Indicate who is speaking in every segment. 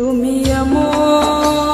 Speaker 1: তুমি এমন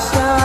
Speaker 1: myself